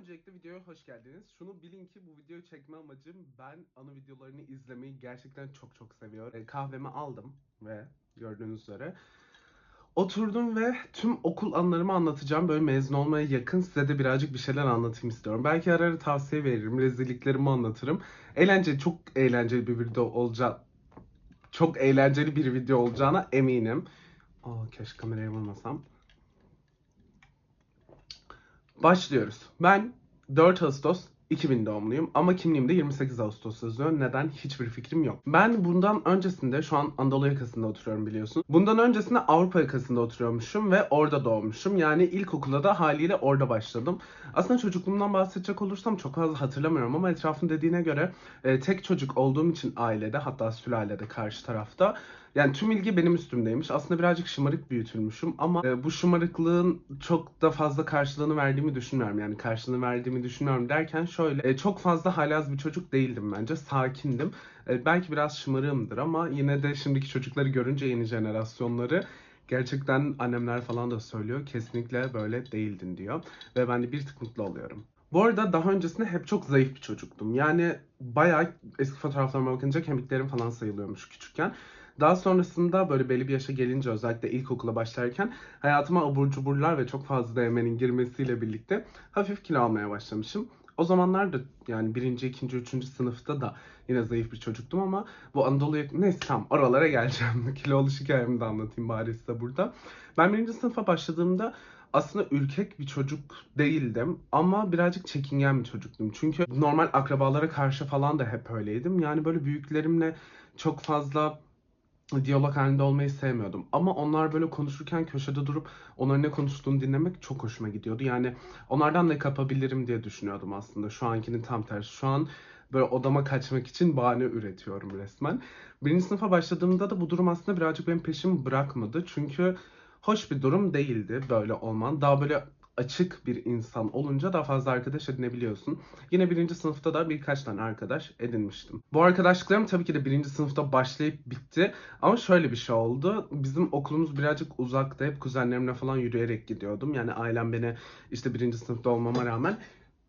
Öncelikle videoya hoş geldiniz. Şunu bilin ki bu videoyu çekme amacım ben anı videolarını izlemeyi gerçekten çok çok seviyorum. E, kahvemi aldım ve gördüğünüz üzere oturdum ve tüm okul anılarımı anlatacağım. Böyle mezun olmaya yakın size de birazcık bir şeyler anlatayım istiyorum. Belki ara ara tavsiye veririm, rezilliklerimi anlatırım. Eğlenceli, çok eğlenceli bir video olacak. Çok eğlenceli bir video olacağına eminim. Aa keşke kameraya vurmasam. Başlıyoruz. Ben 4 Ağustos 2000 doğumluyum ama kimliğimde 28 Ağustos yazıyor. Neden? Hiçbir fikrim yok. Ben bundan öncesinde şu an Anadolu yakasında oturuyorum biliyorsun. Bundan öncesinde Avrupa yakasında oturuyormuşum ve orada doğmuşum. Yani ilkokula da haliyle orada başladım. Aslında çocukluğumdan bahsedecek olursam çok fazla hatırlamıyorum ama etrafım dediğine göre e, tek çocuk olduğum için ailede hatta sülalede karşı tarafta yani tüm ilgi benim üstümdeymiş. Aslında birazcık şımarık büyütülmüşüm ama e, bu şımarıklığın çok da fazla karşılığını verdiğimi düşünmüyorum. Yani karşılığını verdiğimi düşünüyorum derken şöyle e, çok fazla halaz bir çocuk değildim bence. Sakindim. E, belki biraz şımarığımdır ama yine de şimdiki çocukları görünce yeni jenerasyonları gerçekten annemler falan da söylüyor. Kesinlikle böyle değildin diyor. Ve ben de bir tık mutlu oluyorum. Bu arada daha öncesinde hep çok zayıf bir çocuktum. Yani bayağı eski fotoğraflarıma bakınca kemiklerim falan sayılıyormuş küçükken. Daha sonrasında böyle belli bir yaşa gelince özellikle ilkokula başlarken hayatıma abur cuburlar ve çok fazla yemenin girmesiyle birlikte hafif kilo almaya başlamışım. O zamanlar da yani birinci, ikinci, üçüncü sınıfta da yine zayıf bir çocuktum ama bu Anadolu'ya neyse tam oralara geleceğim. Kilolu hikayemi de anlatayım bari size burada. Ben birinci sınıfa başladığımda aslında ürkek bir çocuk değildim ama birazcık çekingen bir çocuktum. Çünkü normal akrabalara karşı falan da hep öyleydim. Yani böyle büyüklerimle çok fazla diyalog halinde olmayı sevmiyordum. Ama onlar böyle konuşurken köşede durup onların ne konuştuğunu dinlemek çok hoşuma gidiyordu. Yani onlardan ne kapabilirim diye düşünüyordum aslında. Şu ankinin tam tersi. Şu an böyle odama kaçmak için bahane üretiyorum resmen. Birinci sınıfa başladığımda da bu durum aslında birazcık benim peşimi bırakmadı. Çünkü hoş bir durum değildi böyle olman. Daha böyle açık bir insan olunca daha fazla arkadaş edinebiliyorsun. Yine birinci sınıfta da birkaç tane arkadaş edinmiştim. Bu arkadaşlıklarım tabii ki de birinci sınıfta başlayıp bitti. Ama şöyle bir şey oldu. Bizim okulumuz birazcık uzakta. Hep kuzenlerimle falan yürüyerek gidiyordum. Yani ailem beni işte birinci sınıfta olmama rağmen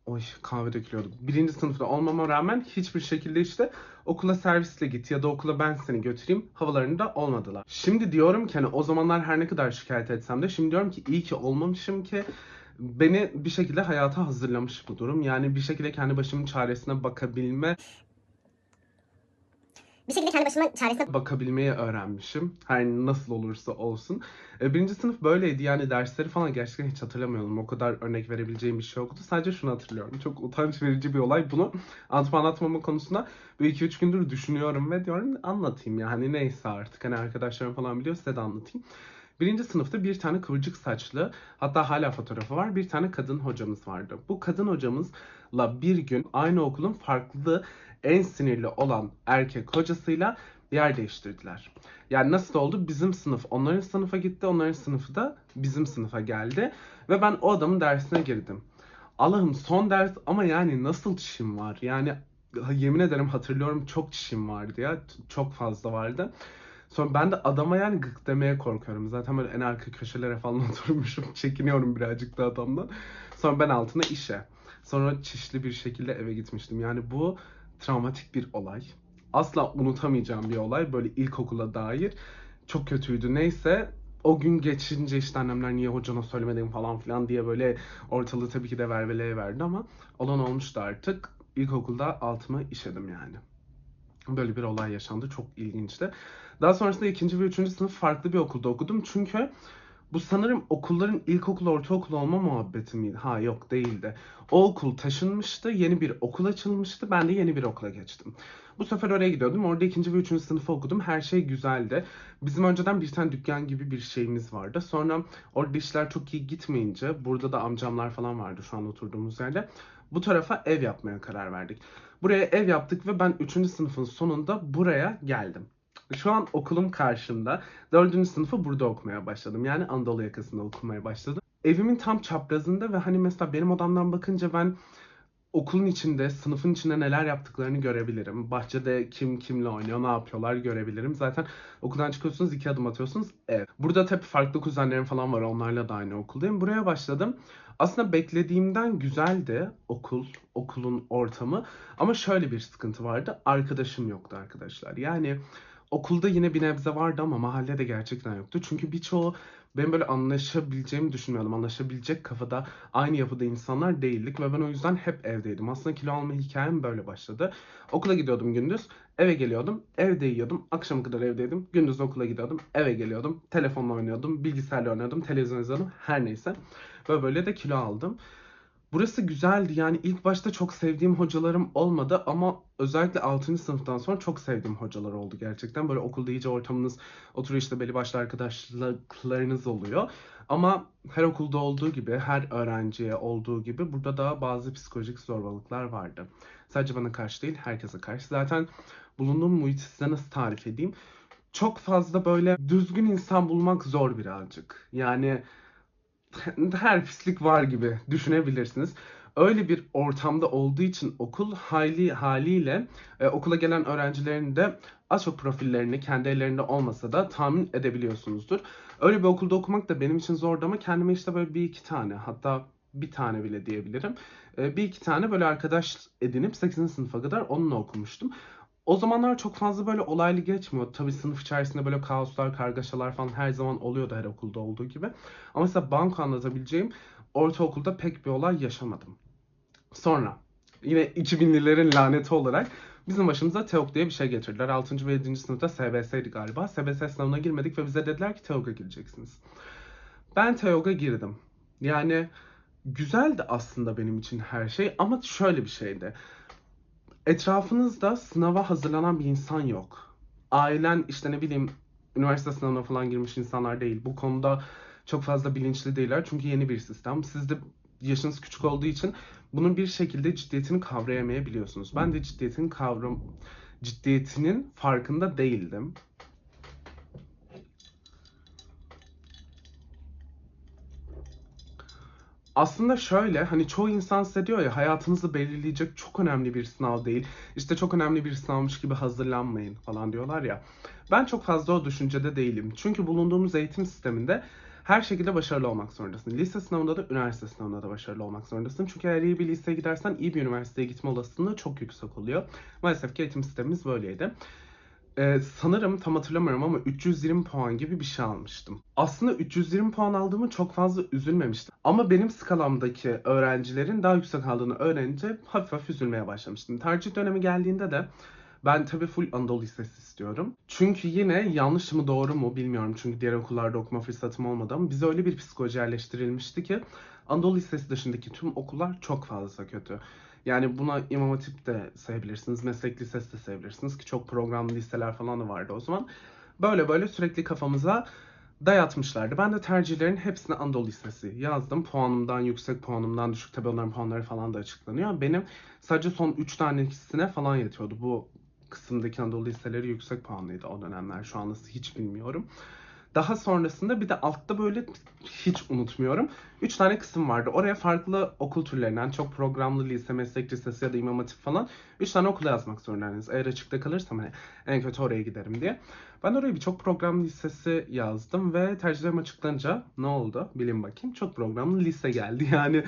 Oy kahve dökülüyordu. Birinci sınıfta olmama rağmen hiçbir şekilde işte okula servisle git ya da okula ben seni götüreyim havalarında olmadılar. Şimdi diyorum ki hani o zamanlar her ne kadar şikayet etsem de şimdi diyorum ki iyi ki olmamışım ki beni bir şekilde hayata hazırlamış bu durum. Yani bir şekilde kendi başımın çaresine bakabilme Bir şekilde kendi başıma çaresine bakabilmeyi öğrenmişim. Her nasıl olursa olsun. E, birinci sınıf böyleydi yani dersleri falan gerçekten hiç hatırlamıyorum. O kadar örnek verebileceğim bir şey yoktu. Sadece şunu hatırlıyorum. Çok utanç verici bir olay. Bunu anlatma anlatmama konusunda bir iki üç gündür düşünüyorum ve diyorum anlatayım yani neyse artık. Hani arkadaşlarım falan biliyor size de anlatayım. Birinci sınıfta bir tane kıvırcık saçlı hatta hala fotoğrafı var bir tane kadın hocamız vardı. Bu kadın hocamızla bir gün aynı okulun farklı en sinirli olan erkek hocasıyla yer değiştirdiler. Yani nasıl oldu? Bizim sınıf onların sınıfa gitti, onların sınıfı da bizim sınıfa geldi. Ve ben o adamın dersine girdim. Allah'ım son ders ama yani nasıl çişim var? Yani yemin ederim hatırlıyorum çok çişim vardı ya. Çok fazla vardı. Sonra ben de adama yani gık demeye korkuyorum. Zaten böyle en arka köşelere falan oturmuşum. Çekiniyorum birazcık da adamdan. Sonra ben altına işe. Sonra çişli bir şekilde eve gitmiştim. Yani bu travmatik bir olay. Asla unutamayacağım bir olay. Böyle ilkokula dair. Çok kötüydü. Neyse o gün geçince işte annemler niye hocana söylemedin falan filan diye böyle ortalığı tabii ki de verveleye verdi ama olan olmuştu artık. İlkokulda altıma işedim yani. Böyle bir olay yaşandı. Çok ilginçti. Daha sonrasında ikinci ve üçüncü sınıf farklı bir okulda okudum. Çünkü bu sanırım okulların ilkokul, ortaokul olma muhabbeti miydi? Ha yok değildi. O okul taşınmıştı, yeni bir okul açılmıştı. Ben de yeni bir okula geçtim. Bu sefer oraya gidiyordum. Orada ikinci ve üçüncü sınıfı okudum. Her şey güzeldi. Bizim önceden bir tane dükkan gibi bir şeyimiz vardı. Sonra orada işler çok iyi gitmeyince, burada da amcamlar falan vardı şu an oturduğumuz yerde. Bu tarafa ev yapmaya karar verdik. Buraya ev yaptık ve ben üçüncü sınıfın sonunda buraya geldim. Şu an okulum karşımda. Dördüncü sınıfı burada okumaya başladım. Yani Anadolu yakasında okumaya başladım. Evimin tam çaprazında ve hani mesela benim odamdan bakınca ben okulun içinde, sınıfın içinde neler yaptıklarını görebilirim. Bahçede kim kimle oynuyor, ne yapıyorlar görebilirim. Zaten okuldan çıkıyorsunuz, iki adım atıyorsunuz, ev. Burada tabii farklı kuzenlerim falan var, onlarla da aynı okuldayım. Buraya başladım. Aslında beklediğimden güzeldi okul, okulun ortamı. Ama şöyle bir sıkıntı vardı, arkadaşım yoktu arkadaşlar. Yani okulda yine bir nebze vardı ama mahallede gerçekten yoktu. Çünkü birçoğu benim böyle anlaşabileceğimi düşünmüyordum. Anlaşabilecek kafada aynı yapıda insanlar değildik ve ben o yüzden hep evdeydim. Aslında kilo alma hikayem böyle başladı. Okula gidiyordum gündüz, eve geliyordum, evde yiyordum, akşama kadar evdeydim, gündüz okula gidiyordum, eve geliyordum, telefonla oynuyordum, bilgisayarla oynuyordum, televizyon izliyordum, her neyse. Ve böyle de kilo aldım. Burası güzeldi. Yani ilk başta çok sevdiğim hocalarım olmadı ama özellikle 6. sınıftan sonra çok sevdiğim hocalar oldu gerçekten. Böyle okulda iyice ortamınız oturuyor işte belli başlı arkadaşlıklarınız oluyor. Ama her okulda olduğu gibi, her öğrenciye olduğu gibi burada da bazı psikolojik zorbalıklar vardı. Sadece bana karşı değil, herkese karşı. Zaten bulunduğum muhiti size nasıl tarif edeyim? Çok fazla böyle düzgün insan bulmak zor birazcık. Yani her pislik var gibi düşünebilirsiniz. Öyle bir ortamda olduğu için okul hali haliyle e, okula gelen öğrencilerin de az çok profillerini kendi ellerinde olmasa da tahmin edebiliyorsunuzdur. Öyle bir okulda okumak da benim için zordu ama kendime işte böyle bir iki tane hatta bir tane bile diyebilirim. E, bir iki tane böyle arkadaş edinip 8. sınıfa kadar onunla okumuştum. O zamanlar çok fazla böyle olaylı geçmiyor. Tabii sınıf içerisinde böyle kaoslar, kargaşalar falan her zaman oluyordu her okulda olduğu gibi. Ama mesela banko anlatabileceğim ortaokulda pek bir olay yaşamadım. Sonra yine 2000'lilerin laneti olarak bizim başımıza TEOK diye bir şey getirdiler. 6. ve 7. sınıfta SBS'ydi galiba. SBS sınavına girmedik ve bize dediler ki TEOK'a gireceksiniz. Ben TEOK'a girdim. Yani güzeldi aslında benim için her şey ama şöyle bir şeydi etrafınızda sınava hazırlanan bir insan yok. Ailen işte ne bileyim üniversite sınavına falan girmiş insanlar değil. Bu konuda çok fazla bilinçli değiller çünkü yeni bir sistem. Siz de yaşınız küçük olduğu için bunun bir şekilde ciddiyetini kavrayamayabiliyorsunuz. Ben de ciddiyetin kavram ciddiyetinin farkında değildim. Aslında şöyle hani çoğu insan size diyor ya hayatınızı belirleyecek çok önemli bir sınav değil. İşte çok önemli bir sınavmış gibi hazırlanmayın falan diyorlar ya. Ben çok fazla o düşüncede değilim. Çünkü bulunduğumuz eğitim sisteminde her şekilde başarılı olmak zorundasın. Lise sınavında da üniversite sınavında da başarılı olmak zorundasın. Çünkü eğer iyi bir liseye gidersen iyi bir üniversiteye gitme olasılığı çok yüksek oluyor. Maalesef ki eğitim sistemimiz böyleydi. Ee, sanırım tam hatırlamıyorum ama 320 puan gibi bir şey almıştım. Aslında 320 puan aldığımı çok fazla üzülmemiştim. Ama benim skalamdaki öğrencilerin daha yüksek aldığını öğrenince hafif hafif üzülmeye başlamıştım. Tercih dönemi geldiğinde de ben tabii full Anadolu Lisesi istiyorum. Çünkü yine yanlış mı doğru mu bilmiyorum. Çünkü diğer okullarda okuma fırsatım olmadı ama bize öyle bir psikoloji yerleştirilmişti ki Anadolu Lisesi dışındaki tüm okullar çok fazla kötü. Yani buna İmam Hatip de sayabilirsiniz, meslek lisesi de sayabilirsiniz ki çok programlı liseler falan da vardı o zaman. Böyle böyle sürekli kafamıza dayatmışlardı. Ben de tercihlerin hepsine Anadolu Lisesi yazdım. Puanımdan yüksek, puanımdan düşük. Tabii onların puanları falan da açıklanıyor. Benim sadece son 3 tanesine falan yetiyordu. Bu kısımdaki Anadolu liseleri yüksek puanlıydı o dönemler. Şu an nasıl hiç bilmiyorum. Daha sonrasında bir de altta böyle hiç unutmuyorum. Üç tane kısım vardı. Oraya farklı okul türlerinden çok programlı lise, meslek lisesi ya da imam hatip falan üç tane okula yazmak zorundaydınız. Eğer açıkta kalırsam hani en kötü oraya giderim diye. Ben oraya birçok programlı lisesi yazdım ve tercihlerim açıklanınca ne oldu? Bilin bakayım. Çok programlı lise geldi. Yani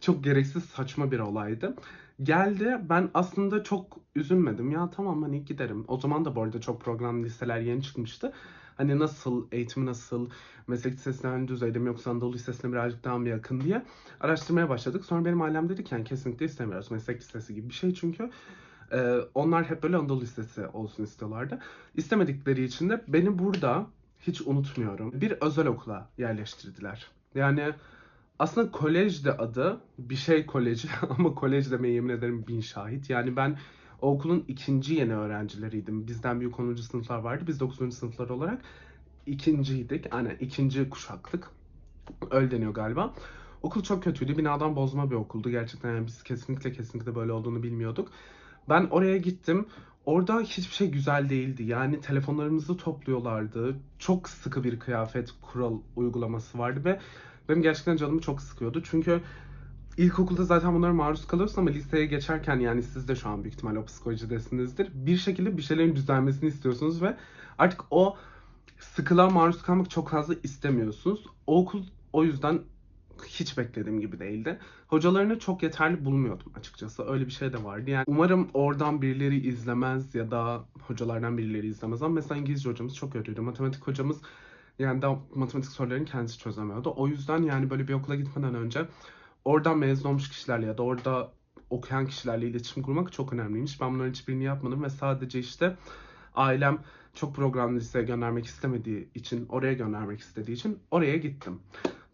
çok gereksiz saçma bir olaydı. Geldi ben aslında çok üzülmedim. Ya tamam hani giderim. O zaman da bu arada çok programlı liseler yeni çıkmıştı. Hani nasıl, eğitimi nasıl, meslek lisesine hangi düzeyde mi yoksa Anadolu Lisesi'ne birazcık daha mı yakın diye araştırmaya başladık. Sonra benim ailem dedi ki yani kesinlikle istemiyoruz meslek lisesi gibi bir şey çünkü e, onlar hep böyle Anadolu Lisesi olsun istiyorlardı. İstemedikleri için de beni burada hiç unutmuyorum. Bir özel okula yerleştirdiler. Yani aslında kolej de adı bir şey koleji ama kolej demeye yemin ederim bin şahit. Yani ben o okulun ikinci yeni öğrencileriydim. Bizden büyük 10. sınıflar vardı. Biz 9. sınıflar olarak ikinciydik. Aynen ikinci kuşaktık. Öyle deniyor galiba. Okul çok kötüydü. Binadan bozma bir okuldu. Gerçekten yani biz kesinlikle kesinlikle böyle olduğunu bilmiyorduk. Ben oraya gittim. Orada hiçbir şey güzel değildi. Yani telefonlarımızı topluyorlardı. Çok sıkı bir kıyafet kural uygulaması vardı ve benim gerçekten canımı çok sıkıyordu. Çünkü İlkokulda zaten bunlara maruz kalıyorsun ama liseye geçerken yani siz de şu an büyük ihtimalle o psikolojidesinizdir. Bir şekilde bir şeylerin düzelmesini istiyorsunuz ve artık o sıkılığa maruz kalmak çok fazla istemiyorsunuz. O okul o yüzden hiç beklediğim gibi değildi. Hocalarını çok yeterli bulmuyordum açıkçası. Öyle bir şey de vardı. Yani umarım oradan birileri izlemez ya da hocalardan birileri izlemez. Ama mesela İngilizce hocamız çok kötüydü. Matematik hocamız yani daha matematik sorularını kendisi çözemiyordu. O yüzden yani böyle bir okula gitmeden önce oradan mezun olmuş kişilerle ya da orada okuyan kişilerle iletişim kurmak çok önemliymiş. Ben bunların hiçbirini yapmadım ve sadece işte ailem çok programlı liseye göndermek istemediği için, oraya göndermek istediği için oraya gittim.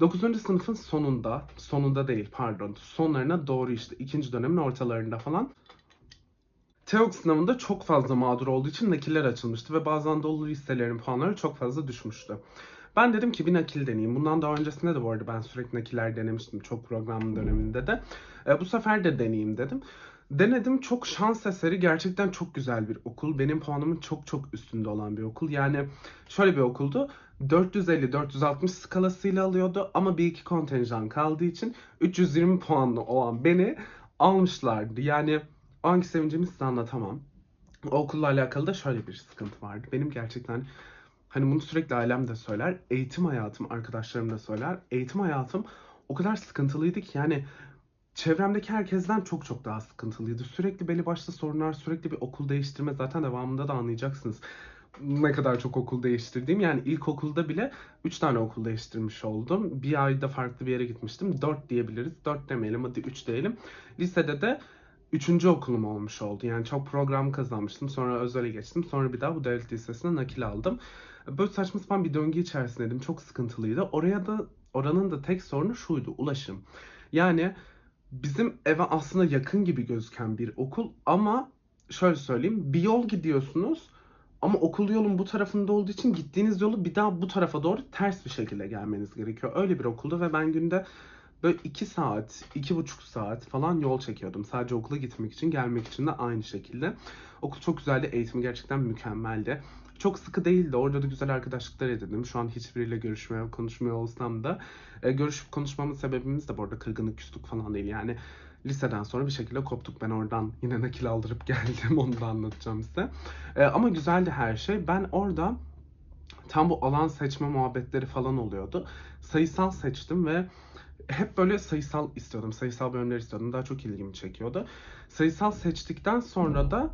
9. sınıfın sonunda, sonunda değil pardon, sonlarına doğru işte ikinci dönemin ortalarında falan TEOK sınavında çok fazla mağdur olduğu için nakiller açılmıştı ve bazı Anadolu listelerin puanları çok fazla düşmüştü. Ben dedim ki bir nakil deneyeyim. Bundan daha öncesinde de bu arada ben sürekli nakiller denemiştim çok programın döneminde de. E, bu sefer de deneyeyim dedim. Denedim çok şans eseri gerçekten çok güzel bir okul. Benim puanımın çok çok üstünde olan bir okul. Yani şöyle bir okuldu. 450-460 skalasıyla alıyordu ama bir iki kontenjan kaldığı için 320 puanlı olan beni almışlardı. Yani o anki sevincimi size anlatamam. O okulla alakalı da şöyle bir sıkıntı vardı. Benim gerçekten hani bunu sürekli ailem de söyler. Eğitim hayatım, arkadaşlarım da söyler. Eğitim hayatım o kadar sıkıntılıydı ki yani çevremdeki herkesten çok çok daha sıkıntılıydı. Sürekli belli başlı sorunlar, sürekli bir okul değiştirme zaten devamında da anlayacaksınız ne kadar çok okul değiştirdiğim. Yani ilkokulda bile 3 tane okul değiştirmiş oldum. Bir ayda farklı bir yere gitmiştim. 4 diyebiliriz. 4 demeyelim hadi 3 diyelim. Lisede de 3. okulum olmuş oldu. Yani çok program kazanmıştım. Sonra özele geçtim. Sonra bir daha bu devlet lisesine nakil aldım. Böyle saçma sapan bir döngü içerisindeydim. Çok sıkıntılıydı. Oraya da oranın da tek sorunu şuydu. Ulaşım. Yani bizim eve aslında yakın gibi gözüken bir okul ama şöyle söyleyeyim bir yol gidiyorsunuz ama okul yolun bu tarafında olduğu için gittiğiniz yolu bir daha bu tarafa doğru ters bir şekilde gelmeniz gerekiyor. Öyle bir okulda ve ben günde böyle 2 saat, 2,5 saat falan yol çekiyordum. Sadece okula gitmek için, gelmek için de aynı şekilde. Okul çok güzeldi, eğitimi gerçekten mükemmeldi. Çok sıkı değildi. Orada da güzel arkadaşlıklar edindim. Şu an hiçbiriyle görüşmüyor, konuşmuyor olsam da. E, görüşüp konuşmamın sebebimiz de bu arada kırgınlık, küslük falan değil. Yani liseden sonra bir şekilde koptuk. Ben oradan yine nakil aldırıp geldim. Onu da anlatacağım size. E, ama güzeldi her şey. Ben orada tam bu alan seçme muhabbetleri falan oluyordu. Sayısal seçtim ve hep böyle sayısal istiyordum. Sayısal bölümler istiyordum. Daha çok ilgimi çekiyordu. Sayısal seçtikten sonra da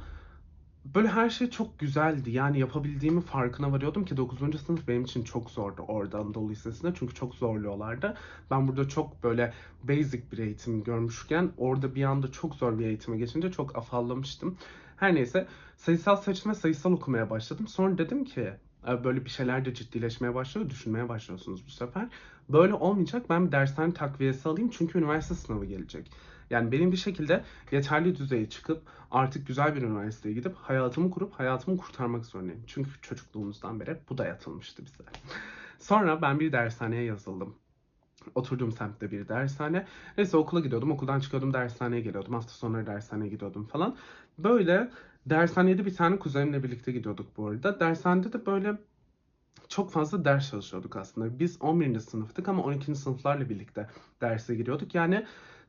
böyle her şey çok güzeldi. Yani yapabildiğimi farkına varıyordum ki 9. sınıf benim için çok zordu orada Anadolu Lisesi'nde. Çünkü çok zorluyorlardı. Ben burada çok böyle basic bir eğitim görmüşken orada bir anda çok zor bir eğitime geçince çok afallamıştım. Her neyse sayısal seçme sayısal okumaya başladım. Sonra dedim ki e, böyle bir şeyler de ciddileşmeye başlıyor. Düşünmeye başlıyorsunuz bu sefer. Böyle olmayacak. Ben bir dershane takviyesi alayım çünkü üniversite sınavı gelecek. Yani benim bir şekilde yeterli düzeye çıkıp artık güzel bir üniversiteye gidip hayatımı kurup hayatımı kurtarmak zorundayım. Çünkü çocukluğumuzdan beri bu dayatılmıştı bize. Sonra ben bir dershaneye yazıldım. Oturduğum semtte bir dershane. Neyse okula gidiyordum. Okuldan çıkıyordum dershaneye geliyordum. Hafta sonları dershaneye gidiyordum falan. Böyle dershanede bir tane kuzenimle birlikte gidiyorduk bu arada. Dershanede de böyle çok fazla ders çalışıyorduk aslında. Biz 11. sınıftık ama 12. sınıflarla birlikte derse giriyorduk. Yani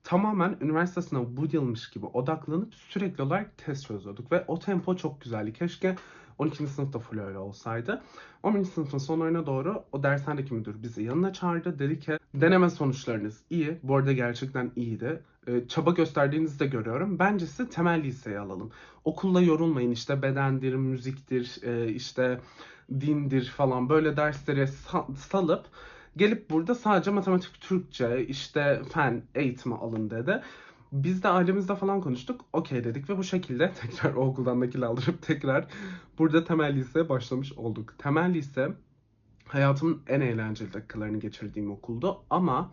tamamen üniversite sınavı bu yılmış gibi odaklanıp sürekli olarak test çözüyorduk ve o tempo çok güzeldi. Keşke 12. sınıfta full öyle olsaydı. 11. sınıfın sonlarına doğru o dershanedeki müdür bizi yanına çağırdı. Dedi ki deneme sonuçlarınız iyi. Bu arada gerçekten iyiydi. Ee, çaba gösterdiğinizi de görüyorum. Bence size temel liseye alalım. Okulla yorulmayın işte bedendir, müziktir, e, işte dindir falan böyle derslere salıp Gelip burada sadece matematik, Türkçe, işte fen eğitimi alın dedi. Biz de ailemizle falan konuştuk. Okey dedik ve bu şekilde tekrar okuldan nakil aldırıp tekrar burada temel liseye başlamış olduk. Temel lise hayatımın en eğlenceli dakikalarını geçirdiğim okuldu ama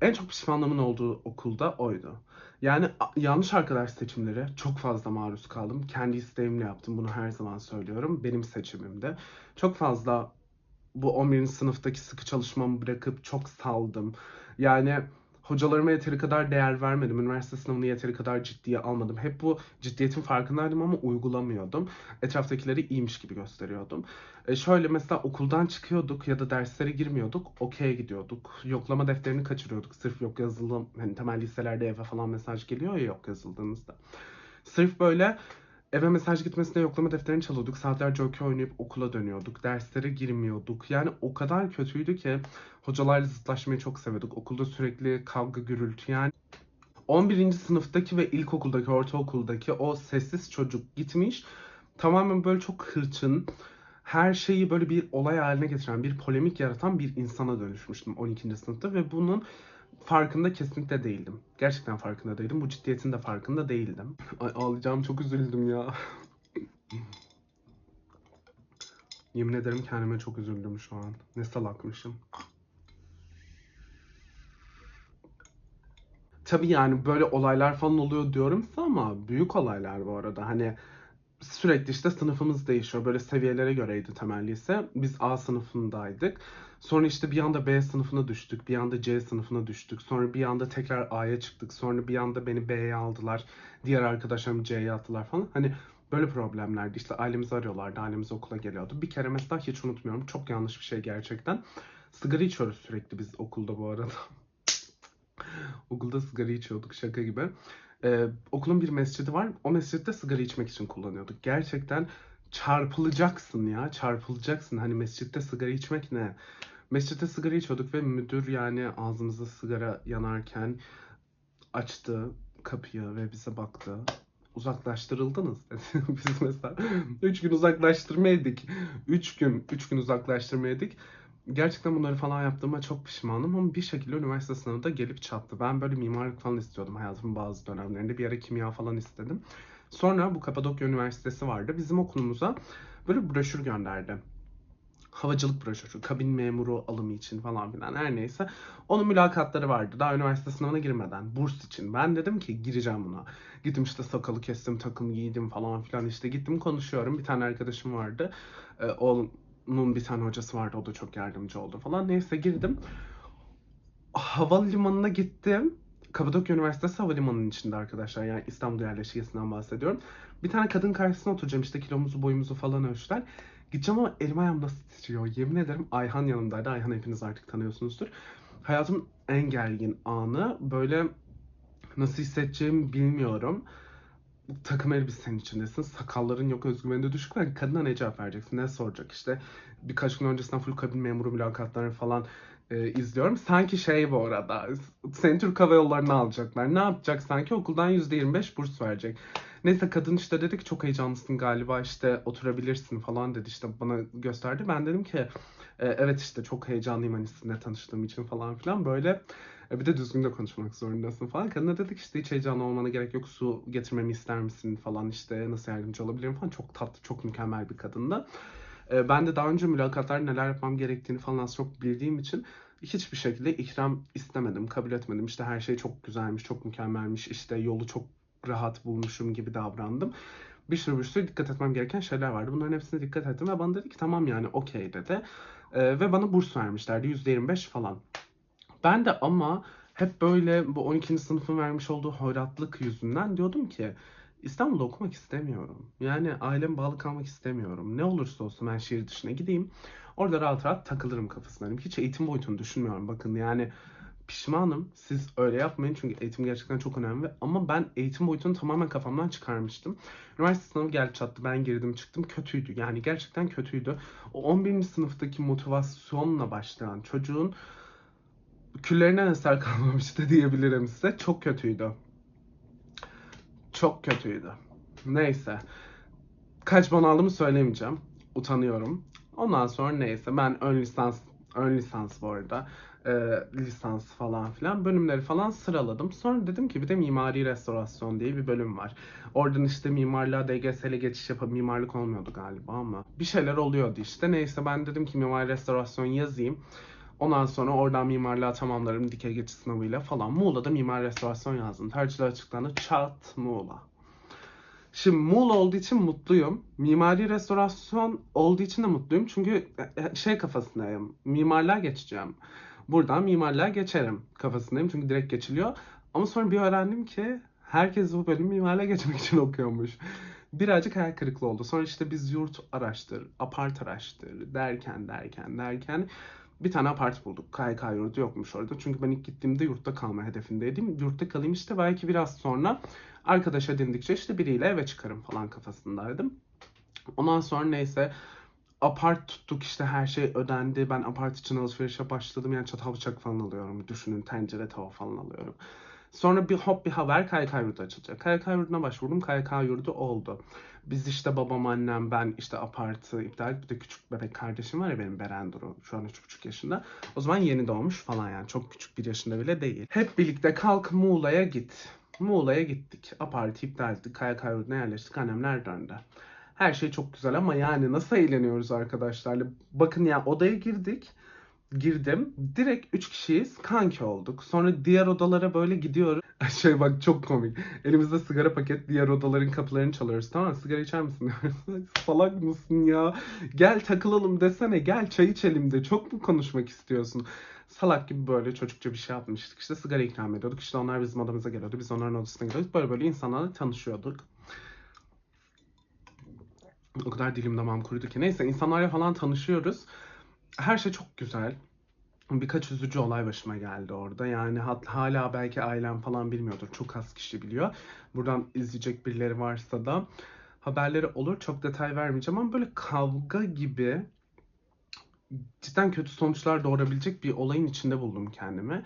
en çok pişmanlığımın olduğu okulda oydu. Yani yanlış arkadaş seçimleri çok fazla maruz kaldım. Kendi isteğimle yaptım. Bunu her zaman söylüyorum. Benim seçimimde. Çok fazla bu 11. sınıftaki sıkı çalışmamı bırakıp çok saldım. Yani Hocalarıma yeteri kadar değer vermedim. Üniversite sınavını yeteri kadar ciddiye almadım. Hep bu ciddiyetin farkındaydım ama uygulamıyordum. Etraftakileri iyiymiş gibi gösteriyordum. E şöyle mesela okuldan çıkıyorduk ya da derslere girmiyorduk. Okey'e gidiyorduk. Yoklama defterini kaçırıyorduk. Sırf yok yazılı. Hani temel liselerde eve falan mesaj geliyor ya yok yazıldığınızda. Sırf böyle eve mesaj gitmesine yoklama defterini çalıyorduk. Saatlerce okey oynayıp okula dönüyorduk. Derslere girmiyorduk. Yani o kadar kötüydü ki hocalarla zıtlaşmayı çok seviyorduk. Okulda sürekli kavga gürültü yani. 11. sınıftaki ve ilkokuldaki, ortaokuldaki o sessiz çocuk gitmiş. Tamamen böyle çok hırçın, her şeyi böyle bir olay haline getiren, bir polemik yaratan bir insana dönüşmüştüm 12. sınıfta ve bunun farkında kesinlikle değildim. Gerçekten farkında değildim. Bu ciddiyetin de farkında değildim. Ay ağlayacağım çok üzüldüm ya. Yemin ederim kendime çok üzüldüm şu an. Ne salakmışım. Tabii yani böyle olaylar falan oluyor diyorum size ama büyük olaylar bu arada. Hani sürekli işte sınıfımız değişiyor. Böyle seviyelere göreydi temelli ise. Biz A sınıfındaydık. Sonra işte bir anda B sınıfına düştük. Bir anda C sınıfına düştük. Sonra bir anda tekrar A'ya çıktık. Sonra bir anda beni B'ye aldılar. Diğer arkadaşlarım C'ye attılar falan. Hani böyle problemlerdi. İşte ailemizi arıyorlardı. Ailemiz okula geliyordu. Bir kere mesela hiç unutmuyorum. Çok yanlış bir şey gerçekten. Sigara içiyoruz sürekli biz okulda bu arada. Okulda sigara içiyorduk şaka gibi. Ee, okulun bir mescidi var. O mescitte sigara içmek için kullanıyorduk. Gerçekten çarpılacaksın ya. Çarpılacaksın. Hani mescitte sigara içmek ne? Mescitte sigara içiyorduk ve müdür yani ağzımıza sigara yanarken açtı kapıyı ve bize baktı. Uzaklaştırıldınız. Biz mesela 3 gün uzaklaştırmaydık. 3 gün, 3 gün uzaklaştırmaydık. Gerçekten bunları falan yaptığıma çok pişmanım ama bir şekilde üniversite sınavında gelip çattı. Ben böyle mimarlık falan istiyordum hayatımın bazı dönemlerinde. Bir ara kimya falan istedim. Sonra bu Kapadokya Üniversitesi vardı. Bizim okulumuza böyle broşür gönderdi. Havacılık broşürü, kabin memuru alımı için falan filan her neyse. Onun mülakatları vardı. Daha üniversite sınavına girmeden. Burs için. Ben dedim ki gireceğim buna. Gittim işte sakalı kestim, takım giydim falan filan işte. Gittim konuşuyorum. Bir tane arkadaşım vardı. Ee, onun bir tane hocası vardı. O da çok yardımcı oldu falan. Neyse girdim. Havalimanına gittim. Kapadokya Üniversitesi Havalimanı'nın içinde arkadaşlar. Yani İstanbul yerleşkesinden bahsediyorum. Bir tane kadın karşısına oturacağım. işte kilomuzu boyumuzu falan ölçtüler. Gideceğim ama elim ayağım nasıl titriyor. Yemin ederim Ayhan yanımdaydı. Ayhan hepiniz artık tanıyorsunuzdur. Hayatımın en gergin anı. Böyle nasıl hissedeceğimi bilmiyorum. Takım elbisenin içindesin. Sakalların yok özgüveni düşük. Ve kadına ne cevap vereceksin? Ne soracak? İşte birkaç gün öncesinden full kabin memuru mülakatlarını falan e, izliyorum. Sanki şey bu arada. Seni Türk Hava Yolları'na alacaklar. Ne yapacak sanki? Okuldan %25 burs verecek. Neyse kadın işte dedi ki çok heyecanlısın galiba işte oturabilirsin falan dedi işte bana gösterdi. Ben dedim ki e, evet işte çok heyecanlıyım hani sizinle tanıştığım için falan filan böyle e, bir de düzgün de konuşmak zorundasın falan. Kadına dedik işte hiç heyecanlı olmana gerek yok su getirmemi ister misin falan işte nasıl yardımcı olabilirim falan. Çok tatlı çok mükemmel bir kadındı. E, ben de daha önce mülakatlar neler yapmam gerektiğini falan çok bildiğim için hiçbir şekilde ikram istemedim, kabul etmedim. İşte her şey çok güzelmiş, çok mükemmelmiş, işte yolu çok rahat bulmuşum gibi davrandım. Bir sürü bir sürü dikkat etmem gereken şeyler vardı. Bunların hepsine dikkat ettim ve bana dedi ki tamam yani okey dedi. Ee, ve bana burs vermişlerdi %25 falan. Ben de ama hep böyle bu 12. sınıfın vermiş olduğu hoyratlık yüzünden diyordum ki İstanbul'da okumak istemiyorum. Yani ailem bağlı kalmak istemiyorum. Ne olursa olsun ben şehir dışına gideyim. Orada rahat rahat takılırım kafasındayım. Hiç eğitim boyutunu düşünmüyorum. Bakın yani pişmanım. Siz öyle yapmayın çünkü eğitim gerçekten çok önemli. Ama ben eğitim boyutunu tamamen kafamdan çıkarmıştım. Üniversite sınavı geldi çattı. Ben girdim çıktım. Kötüydü. Yani gerçekten kötüydü. O 11. sınıftaki motivasyonla başlayan çocuğun küllerinden eser kalmamıştı diyebilirim size. Çok kötüydü. Çok kötüydü. Neyse. Kaç puan aldığımı söylemeyeceğim. Utanıyorum. Ondan sonra neyse ben ön lisans ön lisans bu arada e, lisans falan filan bölümleri falan sıraladım. Sonra dedim ki bir de mimari restorasyon diye bir bölüm var. Oradan işte mimarlığa DGS'le geçiş yapıp mimarlık olmuyordu galiba ama bir şeyler oluyordu işte. Neyse ben dedim ki mimari restorasyon yazayım. Ondan sonra oradan mimarlığa tamamlarım dikey geçiş sınavıyla falan. Muğla'da mimar restorasyon yazdım. Tercihler açıklandı. Çat Muğla. Şimdi Muğla olduğu için mutluyum. Mimari restorasyon olduğu için de mutluyum. Çünkü şey kafasındayım. Mimarlığa geçeceğim. buradan mimarlığa geçerim kafasındayım. Çünkü direkt geçiliyor. Ama sonra bir öğrendim ki herkes bu bölüm mimarlığa geçmek için okuyormuş. Birazcık hayal kırıklığı oldu. Sonra işte biz yurt araştır, apart araştır derken derken derken bir tane apart bulduk. KYK yurdu yokmuş orada. Çünkü ben ilk gittiğimde yurtta kalma hedefindeydim. Yurtta kalayım işte belki biraz sonra arkadaş edindikçe işte biriyle eve çıkarım falan kafasındaydım. Ondan sonra neyse apart tuttuk işte her şey ödendi. Ben apart için alışverişe başladım. Yani çatal bıçak falan alıyorum. Düşünün tencere tava falan alıyorum. Sonra bir hop bir haber KYK yurdu açılacak. KYK yurduna başvurdum. KYK yurdu oldu. Biz işte babam, annem, ben işte apartı iptal. Bir de küçük bebek kardeşim var ya benim Beren Duru. Şu an 3,5 yaşında. O zaman yeni doğmuş falan yani. Çok küçük bir yaşında bile değil. Hep birlikte kalk Muğla'ya git. Muğla'ya gittik. Apartı iptal ettik. KYK yurduna yerleştik. Annemler döndü. Her şey çok güzel ama yani nasıl eğleniyoruz arkadaşlarla. Bakın ya odaya girdik. Girdim. Direkt 3 kişiyiz. Kanki olduk. Sonra diğer odalara böyle gidiyoruz. Şey bak çok komik. Elimizde sigara paket diğer odaların kapılarını çalıyoruz. Tamam? Sigara içer misin? Salak mısın ya? Gel takılalım desene. Gel çay içelim de. Çok mu konuşmak istiyorsun? Salak gibi böyle çocukça bir şey yapmıştık. İşte sigara ikram ediyorduk. İşte onlar bizim odamıza geliyordu. Biz onların odasına gidiyorduk. Böyle böyle insanlarla tanışıyorduk. O kadar dilim damağım kurudu ki. Neyse insanlarla falan tanışıyoruz. Her şey çok güzel. Birkaç üzücü olay başıma geldi orada. Yani hat, hala belki ailem falan bilmiyordur. Çok az kişi biliyor. Buradan izleyecek birileri varsa da haberleri olur. Çok detay vermeyeceğim ama böyle kavga gibi cidden kötü sonuçlar doğurabilecek bir olayın içinde buldum kendimi.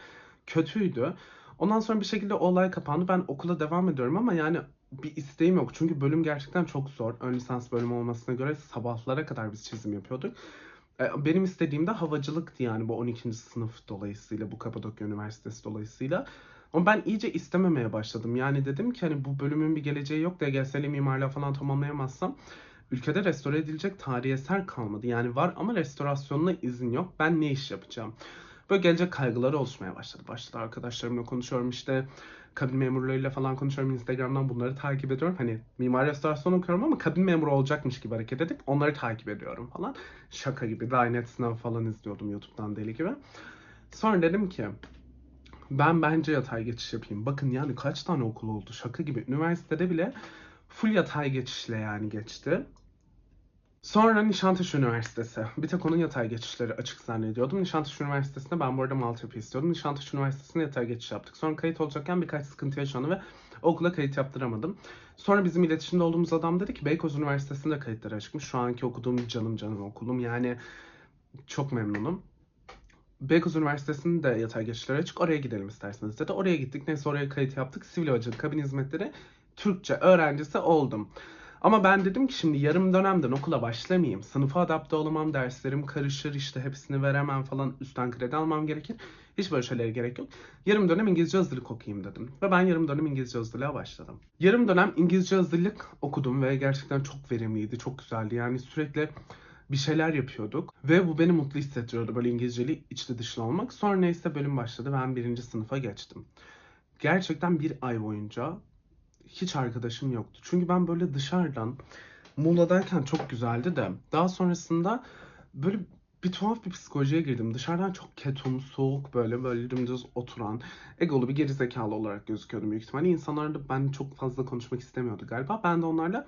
Kötüydü. Ondan sonra bir şekilde olay kapandı. Ben okula devam ediyorum ama yani bir isteğim yok. Çünkü bölüm gerçekten çok zor. Ön lisans bölümü olmasına göre sabahlara kadar biz çizim yapıyorduk. E, Benim istediğim de havacılıktı yani bu 12. sınıf dolayısıyla, bu Kapadokya Üniversitesi dolayısıyla. Ama ben iyice istememeye başladım. Yani dedim ki hani bu bölümün bir geleceği yok DGS'li mimarlığı falan tamamlayamazsam ülkede restore edilecek tarihi eser kalmadı. Yani var ama restorasyonuna izin yok. Ben ne iş yapacağım? Böyle gelecek kaygıları oluşmaya başladı. Başladı arkadaşlarımla konuşuyorum işte kabin memurlarıyla falan konuşuyorum Instagram'dan bunları takip ediyorum. Hani mimar restorasyon okuyorum ama kabin memuru olacakmış gibi hareket edip onları takip ediyorum falan. Şaka gibi. Daha sınav falan izliyordum YouTube'dan deli gibi. Sonra dedim ki ben bence yatay geçiş yapayım. Bakın yani kaç tane okul oldu şaka gibi. Üniversitede bile full yatay geçişle yani geçti. Sonra Nişantaşı Üniversitesi. Bir tek onun yatay geçişleri açık zannediyordum. Nişantaşı Üniversitesi'nde ben bu arada Maltepe istiyordum. Nişantaşı Üniversitesi'ne yatay geçiş yaptık. Sonra kayıt olacakken birkaç sıkıntı yaşandı ve okula kayıt yaptıramadım. Sonra bizim iletişimde olduğumuz adam dedi ki Beykoz Üniversitesi'nde kayıtları açıkmış. Şu anki okuduğum canım canım okulum. Yani çok memnunum. Beykoz Üniversitesi'nin de yatay geçişleri açık. Oraya gidelim isterseniz dedi. Oraya gittik. Neyse oraya kayıt yaptık. Sivil Havacılık Kabin Hizmetleri Türkçe öğrencisi oldum. Ama ben dedim ki şimdi yarım dönemden okula başlamayayım. Sınıfa adapte olamam, derslerim karışır, işte hepsini veremem falan. Üstten kredi almam gerekir. Hiç böyle şeylere gerek yok. Yarım dönem İngilizce hazırlık okuyayım dedim. Ve ben yarım dönem İngilizce hazırlığa başladım. Yarım dönem İngilizce hazırlık okudum ve gerçekten çok verimliydi, çok güzeldi. Yani sürekli bir şeyler yapıyorduk. Ve bu beni mutlu hissettiriyordu böyle İngilizceli içli dışlı olmak. Sonra neyse bölüm başladı. Ben birinci sınıfa geçtim. Gerçekten bir ay boyunca hiç arkadaşım yoktu. Çünkü ben böyle dışarıdan Muğla'dayken çok güzeldi de daha sonrasında böyle bir tuhaf bir psikolojiye girdim. Dışarıdan çok ketum, soğuk böyle böyle dümdüz oturan, egolu bir gerizekalı olarak gözüküyordum büyük ihtimalle. İnsanlar da ben çok fazla konuşmak istemiyordu galiba. Ben de onlarla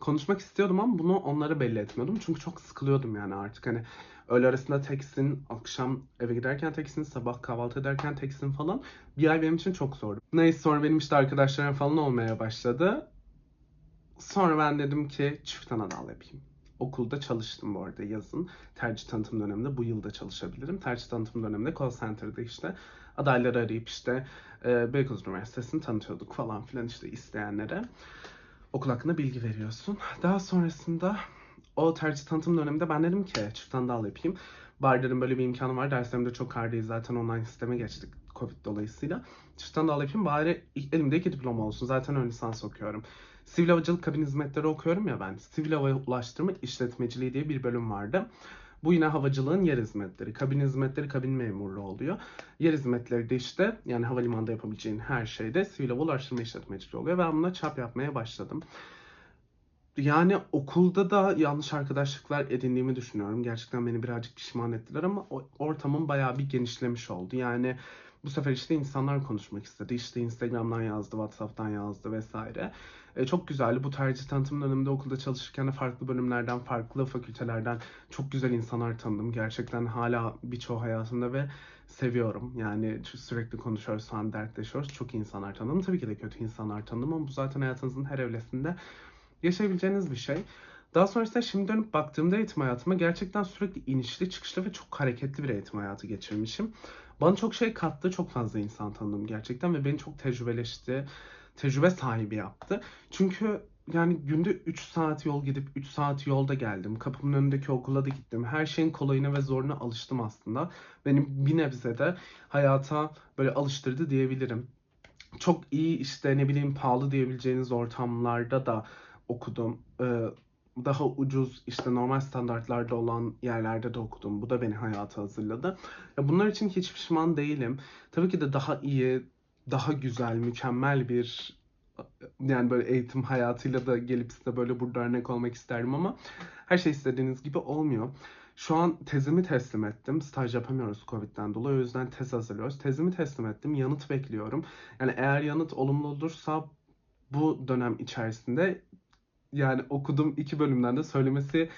konuşmak istiyordum ama bunu onlara belli etmiyordum. Çünkü çok sıkılıyordum yani artık hani öğle arasında teksin, akşam eve giderken teksin, sabah kahvaltı ederken teksin falan. Bir ay benim için çok zordu. Neyse sonra benim işte arkadaşlarım falan olmaya başladı. Sonra ben dedim ki çift anadal yapayım. Okulda çalıştım bu arada yazın. Tercih tanıtım döneminde bu yılda çalışabilirim. Tercih tanıtım döneminde call center'da işte adayları arayıp işte e, Beykoz Üniversitesi'ni tanıtıyorduk falan filan işte isteyenlere. Okul hakkında bilgi veriyorsun. Daha sonrasında o tercih tanıtım döneminde ben dedim ki çift anadal yapayım. Dedim böyle bir imkanım var. Derslerim de çok hardayız. Zaten online sisteme geçtik Covid dolayısıyla. Çift anadal yapayım bari elimde iki diploma olsun. Zaten ön lisans okuyorum. Sivil havacılık kabin hizmetleri okuyorum ya ben. Sivil hava ulaştırma işletmeciliği diye bir bölüm vardı. Bu yine havacılığın yer hizmetleri. Kabin hizmetleri kabin memurluğu oluyor. Yer hizmetleri de işte yani havalimanında yapabileceğin her şeyde sivil hava ulaştırma işletmeciliği oluyor. Ben buna çap yapmaya başladım. Yani okulda da yanlış arkadaşlıklar edindiğimi düşünüyorum. Gerçekten beni birazcık pişman ettiler ama ortamım bayağı bir genişlemiş oldu. Yani bu sefer işte insanlar konuşmak istedi. İşte Instagram'dan yazdı, WhatsApp'tan yazdı vesaire. E, çok güzeldi. Bu tercih tanıtım döneminde okulda çalışırken de farklı bölümlerden, farklı fakültelerden çok güzel insanlar tanıdım. Gerçekten hala birçoğu hayatımda ve seviyorum. Yani sürekli konuşuyoruz falan, dertleşiyoruz. Çok iyi insanlar tanıdım. Tabii ki de kötü insanlar tanıdım ama bu zaten hayatınızın her evresinde yaşayabileceğiniz bir şey. Daha sonrasında şimdi dönüp baktığımda eğitim hayatıma gerçekten sürekli inişli çıkışlı ve çok hareketli bir eğitim hayatı geçirmişim. Bana çok şey kattı, çok fazla insan tanıdım gerçekten ve beni çok tecrübeleşti, tecrübe sahibi yaptı. Çünkü yani günde 3 saat yol gidip 3 saat yolda geldim. Kapımın önündeki okula da gittim. Her şeyin kolayına ve zoruna alıştım aslında. Benim bir nebze de hayata böyle alıştırdı diyebilirim. Çok iyi işte ne bileyim pahalı diyebileceğiniz ortamlarda da okudum. Ee, daha ucuz işte normal standartlarda olan yerlerde de okudum. Bu da beni hayata hazırladı. Ya bunlar için hiç pişman değilim. Tabii ki de daha iyi, daha güzel, mükemmel bir yani böyle eğitim hayatıyla da gelip size böyle burada örnek olmak isterdim ama her şey istediğiniz gibi olmuyor. Şu an tezimi teslim ettim. Staj yapamıyoruz Covid'den dolayı. O yüzden tez hazırlıyoruz. Tezimi teslim ettim. Yanıt bekliyorum. Yani eğer yanıt olumlu olursa bu dönem içerisinde yani okuduğum iki bölümden de söylemesi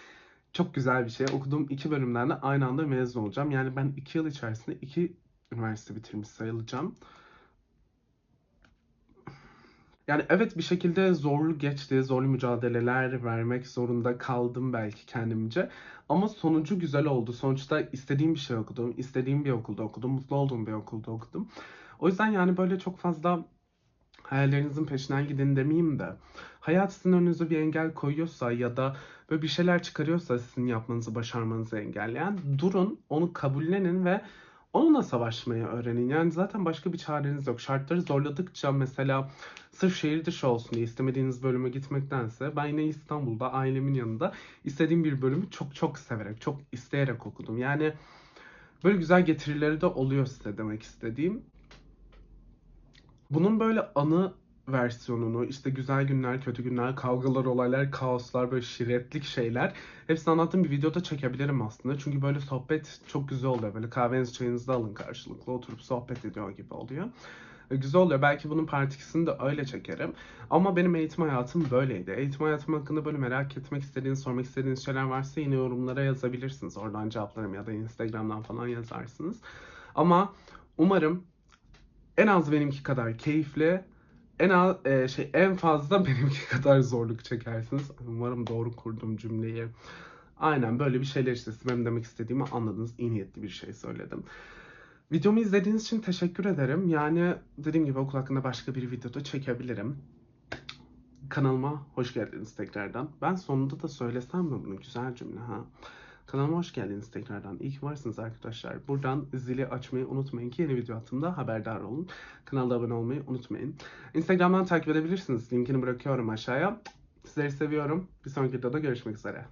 çok güzel bir şey. Okuduğum iki bölümden de aynı anda mezun olacağım. Yani ben iki yıl içerisinde iki üniversite bitirmiş sayılacağım. Yani evet bir şekilde zorlu geçti, zorlu mücadeleler vermek zorunda kaldım belki kendimce. Ama sonucu güzel oldu. Sonuçta istediğim bir şey okudum, istediğim bir okulda okudum, mutlu olduğum bir okulda okudum. O yüzden yani böyle çok fazla hayallerinizin peşinden gidin demeyeyim de hayat sizin önünüze bir engel koyuyorsa ya da böyle bir şeyler çıkarıyorsa sizin yapmanızı, başarmanızı engelleyen durun, onu kabullenin ve onunla savaşmayı öğrenin. Yani zaten başka bir çareniz yok. Şartları zorladıkça mesela sırf şehir dışı olsun diye istemediğiniz bölüme gitmektense ben yine İstanbul'da ailemin yanında istediğim bir bölümü çok çok severek, çok isteyerek okudum. Yani böyle güzel getirileri de oluyor size demek istediğim. Bunun böyle anı versiyonunu işte güzel günler, kötü günler, kavgalar, olaylar, kaoslar, böyle şiretlik şeyler hepsini anlattığım bir videoda çekebilirim aslında. Çünkü böyle sohbet çok güzel oluyor. Böyle kahvenizi çayınızı alın karşılıklı oturup sohbet ediyor gibi oluyor. E, güzel oluyor. Belki bunun part 2'sini de öyle çekerim. Ama benim eğitim hayatım böyleydi. Eğitim hayatım hakkında böyle merak etmek istediğiniz, sormak istediğiniz şeyler varsa yine yorumlara yazabilirsiniz. Oradan cevaplarım ya da Instagram'dan falan yazarsınız. Ama umarım en az benimki kadar keyifli, en az e, şey en fazla benimki kadar zorluk çekersiniz. Umarım doğru kurdum cümleyi. Aynen böyle bir şeyler işte benim demek istediğimi anladınız. İyi niyetli bir şey söyledim. Videomu izlediğiniz için teşekkür ederim. Yani dediğim gibi okul hakkında başka bir videoda çekebilirim. Kanalıma hoş geldiniz tekrardan. Ben sonunda da söylesem mi bunu? Güzel cümle ha. Kanalıma hoş geldiniz tekrardan. İyi ki varsınız arkadaşlar. Buradan zili açmayı unutmayın ki yeni video attığımda haberdar olun. Kanalda abone olmayı unutmayın. Instagram'dan takip edebilirsiniz. Linkini bırakıyorum aşağıya. Sizleri seviyorum. Bir sonraki videoda görüşmek üzere.